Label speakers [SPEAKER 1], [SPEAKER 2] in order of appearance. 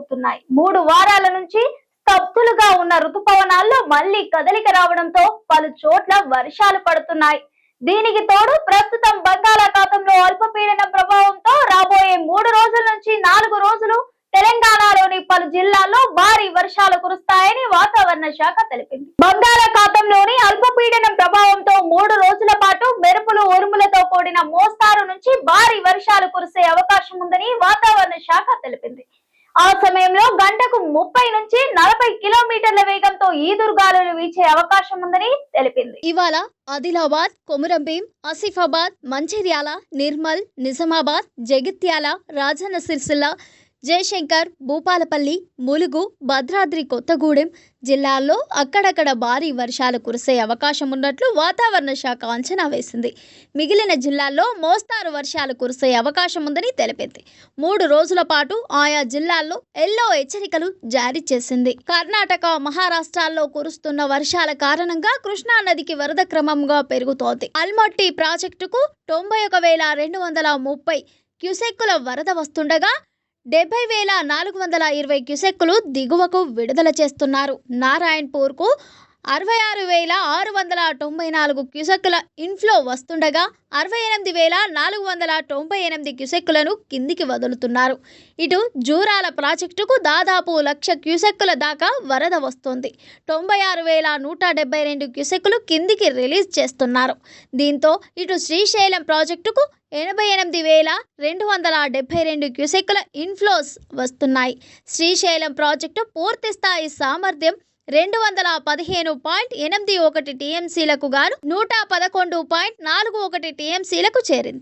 [SPEAKER 1] కొనసాగుతున్నాయి మూడు వారాల నుంచి స్తబ్దులుగా ఉన్న ఋతుపవనాల్లో మళ్ళీ కదలిక రావడంతో పలు చోట్ల వర్షాలు పడుతున్నాయి. దీనికి తోడు ప్రస్తుతం బంగాళాఖాతంలో అల్పపీడన ప్రభావంతో రాబోయే మూడు రోజుల నుంచి నాలుగు రోజులు తెలంగాణలోని పలు జిల్లాల్లో భారీ వర్షాలు కురుస్తాయని వాతావరణ శాఖ తెలిపింది. బంగాళాఖాతంలోని అల్పపీడనం ప్రభావంతో మూడు రోజుల పాటు మెరుపులు ఉరుములతో కూడిన మోస్తారు నుంచి భారీ వర్షాలు కురిసే అవకాశం ఉందని వాతావరణ శాఖ తెలిపింది. ఆ సమయంలో గంటకు ముప్పై నుంచి నలభై కిలోమీటర్ల వేగంతో ఈదురుగాలులు వీచే అవకాశం ఉందని తెలిపింది.
[SPEAKER 2] ఇవాళ ఆదిలాబాద్ కొమురంభీం ఆసిఫాబాద్ మంచిర్యాల నిర్మల్ నిజామాబాద్ జగిత్యాల రాజన్న సిరిసిల్ల జయశంకర్ భూపాలపల్లి ములుగు భద్రాద్రి కొత్తగూడెం జిల్లాల్లో అక్కడక్కడ భారీ వర్షాలు కురిసే అవకాశం ఉన్నట్లు వాతావరణ శాఖ అంచనా వేసింది. మిగిలిన జిల్లాల్లో మోస్తారు వర్షాలు కురిసే అవకాశం ఉందని తెలిపింది. మూడు రోజుల పాటు ఆయా జిల్లాల్లో ఎల్లో హెచ్చరికలు జారీ చేసింది. కర్ణాటక మహారాష్ట్రాల్లో కురుస్తున్న వర్షాల కారణంగా కృష్ణా నదికి వరద క్రమంగా పెరుగుతోంది. అల్మట్టి ప్రాజెక్టుకు తొంభై ఒక వేల రెండు వందల ముప్పై క్యూసెక్కుల వరద వస్తుండగా డెబ్బై వేల నాలుగు వందల ఇరవై క్యుసెక్కులు దిగువకు విడుదల చేస్తున్నారు. నారాయణపూర్కు అరవై ఆరు వేల ఆరు వందల తొంభై నాలుగు క్యుసెక్కుల ఇన్ఫ్లో వస్తుండగా అరవై ఎనిమిది వేల నాలుగు వందల తొంభై ఎనిమిది క్యుసెక్కులను కిందికి వదులుతున్నారు. ఇటు జూరాల ప్రాజెక్టుకు దాదాపు లక్ష క్యూసెక్కుల దాకా వరద వస్తుంది. తొంభై ఆరు వేల నూట డెబ్బై రెండు క్యుసెక్కులు కిందికి రిలీజ్ చేస్తున్నారు. దీంతో ఇటు శ్రీశైలం ప్రాజెక్టుకు ఎనభై ఎనిమిది వేల రెండు వందల డెబ్బై రెండు క్యూసెక్కుల ఇన్ఫ్లోస్ వస్తున్నాయి. శ్రీశైలం ప్రాజెక్టు పూర్తి స్థాయి సామర్థ్యం రెండు వందల పదిహేను పాయింట్ ఎనిమిది ఒకటి టీఎంసీలకు గాను నూట పదకొండు పాయింట్ నాలుగు ఒకటి టీఎంసీలకు చేరింది.